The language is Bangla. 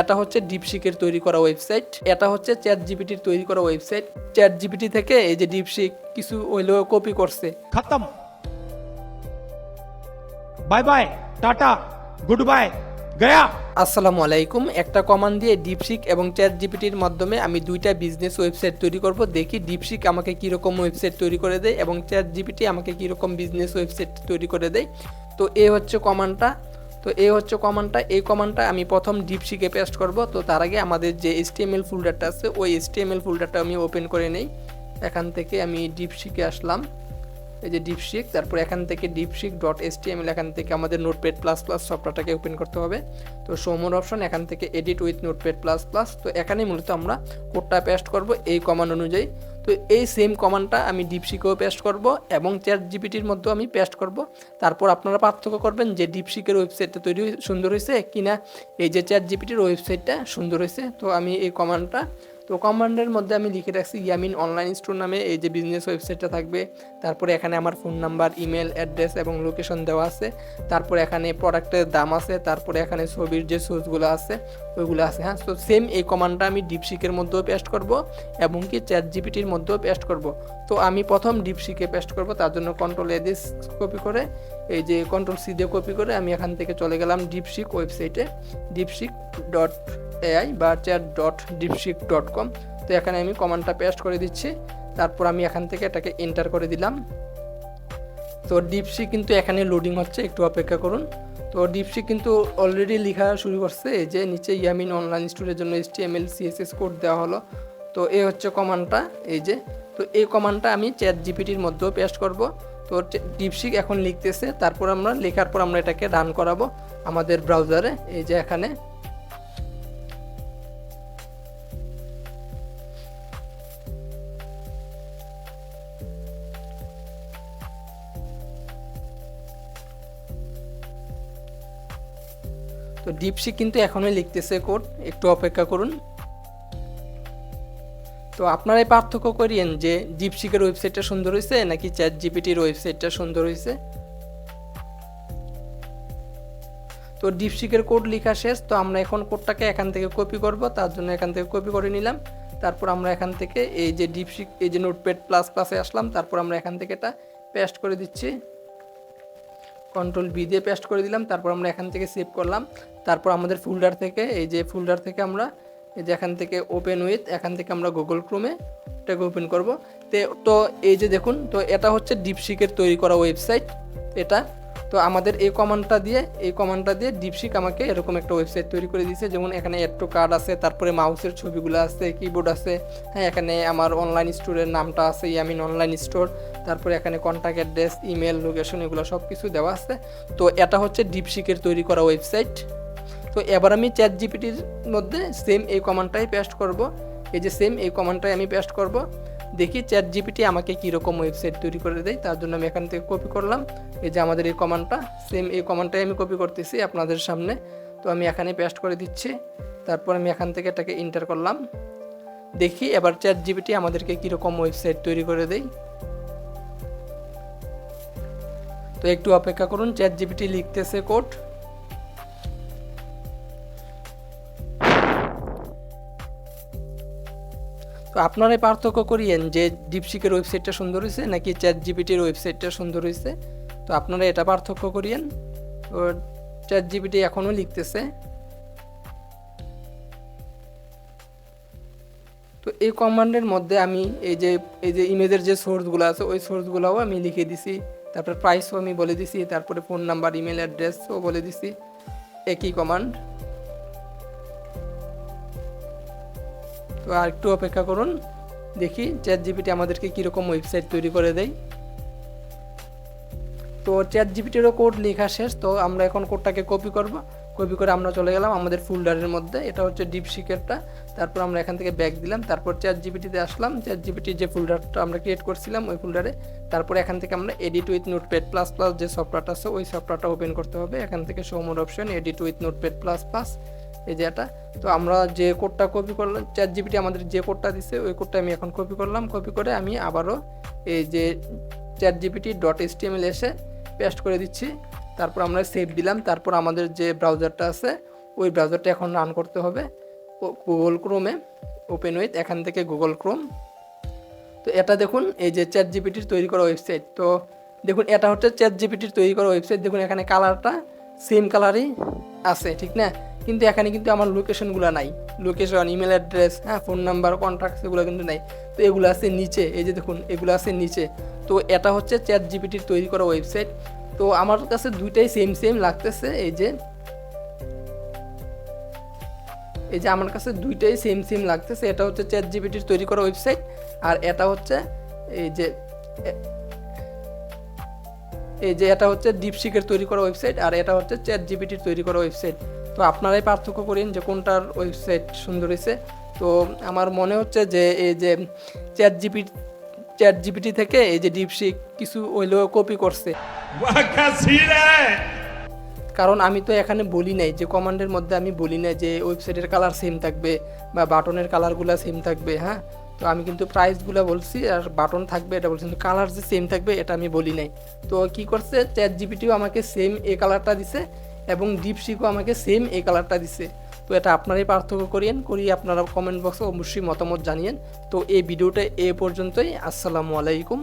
এটা হচ্ছে ডিপসিকের তৈরি করা ওয়েবসাইট এটা হচ্ছে চ্যাট জিপিটির তৈরি করা ওয়েবসাইট চ্যাট জিপিটি থেকে এই যে ডিপসিক কিছু ওইগুলো কপি করছে। খতম। Bye bye tata good bye গয়া আসসালামু আলাইকুম। একটা কমান্ড দিয়ে ডিপসিক এবং চ্যাট জিপিটির মাধ্যমে আমি দুইটা বিজনেস ওয়েবসাইট তৈরি করব। দেখি ডিপসিক আমাকে কীরকম ওয়েবসাইট তৈরি করে দেয় এবং চ্যাট জিপিটি আমাকে কীরকম বিজনেস ওয়েবসাইট তৈরি করে দেয়। তো এ হচ্ছে কমান্ডটা তো এই হচ্ছে কমান্ডটা, এই কমান্ডটা আমি প্রথম ডিপশিকে পেস্ট করব। তো তার আগে আমাদের যে এসটিএমএল ফোল্ডারটা আছে, ওই এসটিএমএল ফোল্ডারটা আমি ওপেন করে নেই। এখান থেকে আমি ডিপশিকে আসলাম। এই যে ডিপশিক তারপর এখান থেকে ডিপশিক ডট এস এখান থেকে আমাদের নোটপ্যাড প্লাস প্লাস সফটওয়্যারটাকে ওপেন করতে হবে। তো সোমোর অপশন এখান থেকে edit with notepad plus plus তো এখানেই মূলত আমরা কোডটা পেস্ট করব, এই কমান্ড অনুযায়ী। তো এই সেম কমান্ডটা আমি ডিপসিকেও পেস্ট করব এবং চ্যাট জিপিটির মধ্যেও আমি পেস্ট করব। তারপর আপনারা পার্থক্য করবেন যে ডিপসিকের ওয়েবসাইটটা তৈরি সুন্দর হয়েছে কিনা। এই যে চ্যাট জিপিটির ওয়েবসাইটটা সুন্দর হয়েছে তো আমি এই কমান্ডটা তো কমান্ডের মধ্যে আমি লিখে রাখছি ইয়ামিন অনলাইন স্টোর নামে, এই যে বিজনেস ওয়েবসাইটটা থাকবে। তারপরে এখানে আমার ফোন নাম্বার ইমেল অ্যাড্রেস এবং লোকেশন দেওয়া আছে। তারপরে এখানে প্রোডাক্টের দাম আছে, তারপরে এখানে ছবির যে সোর্সগুলো আছে, ওইগুলো আছে হ্যাঁ? তো সেম এই কমান্ডটা আমি ডিপশিকের মধ্যেও পেস্ট করব এবং কি চ্যাট জিপিটির মধ্যেও পেস্ট করব। তো আমি প্রথম ডিপশিকে পেস্ট করব, তার জন্য কন্ট্রোল এডিস কপি করে, এই যে কন্ট্রোল সি দিয়ে কপি করে আমি এখান থেকে চলে গেলাম ডিপশিক ওয়েবসাইটে ডিপশিক ডট এআই বা chat dot DeepSeek dot com তো এখানে আমি কমান্ডটা পেস্ট করে দিচ্ছি। তারপর আমি এখান থেকে এটাকে এন্টার করে দিলাম। তো ডিপসি কিন্তু এখানে লোডিং হচ্ছে, একটু অপেক্ষা করুন। তো ডিপসি কিন্তু অলরেডি লেখা শুরু করছে যে নিচে ইয়ামিন অনলাইন স্টোরের জন্য HTML CSS code দেওয়া হলো। তো এই হচ্ছে কমান্ডটা এই যে। তো এই কমান্ডটা আমি চ্যাট জিপিটির মধ্যেও পেস্ট করব। তো ডিপসিক এখন লিখতেছে, তারপর আমরা লেখার পর আমরা এটাকে রান করাবো আমাদের ব্রাউজারে এই যে এখানে তো ডিপসি কিন্তু এখনই লিখতেছে কোড একটু অপেক্ষা করুন। তো আপনারাই পার্থক্য করিয়েন যে ডিপসিকের ওয়েবসাইটটা সুন্দর হয়েছে নাকি চ্যাট জিপিটির ওয়েবসাইটটা সুন্দর হয়েছে তো ডিপসিকের কোড লেখা শেষ, তো আমরা এখন কোডটাকে এখান থেকে কপি করব, তার জন্য এখান থেকে কপি করে নিলাম। তারপর আমরা এখান থেকে এই যে ডিপসিক এই যে নোটপ্যাড প্লাস প্লাসে আসলাম, তারপর আমরা এখান থেকে এটা পেস্ট করে দিচ্ছি। কন্ট্রোল বি দিয়ে পেস্ট করে দিলাম, তারপর আমরা এখান থেকে সেভ করলাম। তারপর আমাদের ফোল্ডার থেকে, এই যে ফোল্ডার থেকে আমরা, এই যে এখান থেকে ওপেন উইথ এখান থেকে আমরা গুগল ক্রোমে এটাকে ওপেন করব। তে, তো এই যে দেখুন, তো এটা হচ্ছে ডিপশিকের তৈরি করা ওয়েবসাইট এটা। তো আমাদের এই কমান্ডটা দিয়ে, এই কমান্ডটা দিয়ে ডিপশিক আমাকে এরকম একটা ওয়েবসাইট তৈরি করে দিয়েছে। যেমন এখানে এট্টো কার্ড আছে, তারপরে মাউসের ছবিগুলো আছে কিবোর্ড আছে হ্যাঁ এখানে আমার অনলাইন স্টোরের নামটা আছে ইয়ামিন অনলাইন স্টোর তারপরে এখানে কন্ট্যাক্ট অ্যাড্রেস ইমেল লোকেশন এগুলো সব কিছু দেওয়া আছে। তো এটা হচ্ছে ডিপশিকের তৈরি করা ওয়েবসাইট তো এবার আমি চ্যাট জিপিটির মধ্যে সেম এই কমান্ডটাই পেস্ট করব। এই যে সেম এই কমান্ডটাই আমি পেস্ট করব। দেখি চ্যাট জিপিটি আমাকে কীরকম ওয়েবসাইট তৈরি করে দেয়, তার জন্য আমি এখান থেকে কপি করলাম। এই যে আমাদের এই কমান্ডটা সেম এই কমান্ডটাই আমি কপি করতেছি আপনাদের সামনে। তো আমি এখানে পেস্ট করে দিচ্ছি, তারপর আমি এখান থেকে এটাকে ইন্টার করলাম। দেখি এবার চ্যাট জিপিটি আমাদেরকে কীরকম ওয়েবসাইট তৈরি করে দেয়। তো একটু অপেক্ষা করুন চ্যাট জিপিটি লিখতেছে কোড আপনারাই পার্থক্য করিয়েন যে ডিপসিকের ওয়েবসাইটটা সুন্দর হয়েছে নাকি চ্যাট জিপিটির ওয়েবসাইটটা সুন্দর হয়েছে তো আপনারা এটা পার্থক্য করিয়েন। তো চ্যাট জিপিটি এখনও লিখতেছে। তো এই কমান্ডের মধ্যে আমি এই যে এই যে ইমেজের যে সোর্সগুলো আছে, ওই সোর্সগুলোও আমি লিখে দিছি। তারপরে প্রাইসও আমি বলে দিছি, তারপরে ফোন নাম্বার ইমেল অ্যাড্রেসও বলে দিছি। একই কমান্ড আর একটু অপেক্ষা করুন, দেখি চ্যাট জিপিটি আমাদেরকে কীরকম ওয়েবসাইট তৈরি করে দেয়। তো চ্যাট জিপিটিরও কোড লেখা শেষ, তো আমরা এখন কোডটাকে কপি করব। কপি করে আমরা চলে গেলাম আমাদের ফোল্ডারের মধ্যে, এটা হচ্ছে ডিপ সিকেটটা তারপর আমরা এখান থেকে ব্যাক দিলাম, তারপর চ্যাট জিপিটিতে আসলাম। চ্যাট জিপিটির যে ফোল্ডারটা আমরা ক্রিয়েট করছিলাম ওই ফোল্ডারে তারপর এখান থেকে আমরা edit with notepad plus plus যে সফটওয়্যারটা আছে, ওই সফটওয়্যারটা ওপেন করতে হবে। এখান থেকে show more option edit with notepad plus plus এই যে এটা তো আমরা যে কোডটা কপি করলাম চ্যাট জিপিটি আমাদের যে কোডটা দিচ্ছে ওই কোডটা আমি এখন কপি করলাম। কপি করে আমি আবারও এই যে চ্যাট জিপিটি ডট এস এসে পেস্ট করে দিচ্ছি। তারপর আমরা সেভ দিলাম। তারপর আমাদের যে ব্রাউজারটা আছে, ওই ব্রাউজারটা এখন রান করতে হবে। গুগল ক্রোমে ওপেন উইথ এখান থেকে গুগল ক্রোম তো এটা দেখুন, এই যে চ্যাট জিপিটির তৈরি করা ওয়েবসাইট তো দেখুন, এটা হচ্ছে চ্যাট জিপিটির তৈরি করা ওয়েবসাইট দেখুন, এখানে কালারটা সেম কালারই আছে, ঠিক না? কিন্তু এখানে কিন্তু আমার লোকেশনগুলো নাই। লোকেশন ইমেল অ্যাড্রেস হ্যাঁ ফোন নাম্বার কন্ট্যাক্ট এগুলো কিন্তু নাই। তো এগুলো আছে নিচে, এই যে দেখুন, এগুলো আছে নিচে। তো এটা হচ্ছে চ্যাট জিপিটির তৈরি করা ওয়েবসাইট তো আমার কাছে দুইটাই সেম সেম লাগতেছে, এই যে এই যে আমার কাছে দুইটাই সেম সেম লাগতেছে। এটা হচ্ছে চ্যাট জিপিটির তৈরি করা ওয়েবসাইট আর এটা হচ্ছে, এই যে এই যে এটা হচ্ছে ডিপসিকের তৈরি করা ওয়েবসাইট আর এটা হচ্ছে চ্যাট জিপিটির তৈরি করা ওয়েবসাইট তো আপনারাই পার্থক্য করেন যে কোনটার ওয়েবসাইট সুন্দর হয়েছে তো আমার মনে হচ্ছে যে এই যে চ্যাট জিপি চ্যাট জিপিটি থেকে এই যে ডিপসিক কিছু হইলেও কপি করছে। কারণ আমি তো এখানে বলি নাই যে কমান্ডের মধ্যে আমি বলি নাই যে ওয়েবসাইটের কালার সেম থাকবে বা বাটনের কালারগুলো সেম থাকবে হ্যাঁ? তো আমি কিন্তু প্রাইসগুলো বলছি, আর বাটন থাকবে, এটা বলছি, কিন্তু কালার যে সেম থাকবে, এটা আমি বলি নাই। তো কি করছে চ্যাট জিপিটিও আমাকে সেম এ কালারটা দিছে, এবং ডিপসিকও আমাকে সেম এ কালারটা দিছে। তো এটা আপনারাই পার্থক্য করিয়েন করিয়ে আপনারা কমেন্ট বক্সে অবশ্যই মতামত জানিয়েন। তো এই ভিডিওটা এ পর্যন্তই, আসসালামু আলাইকুম।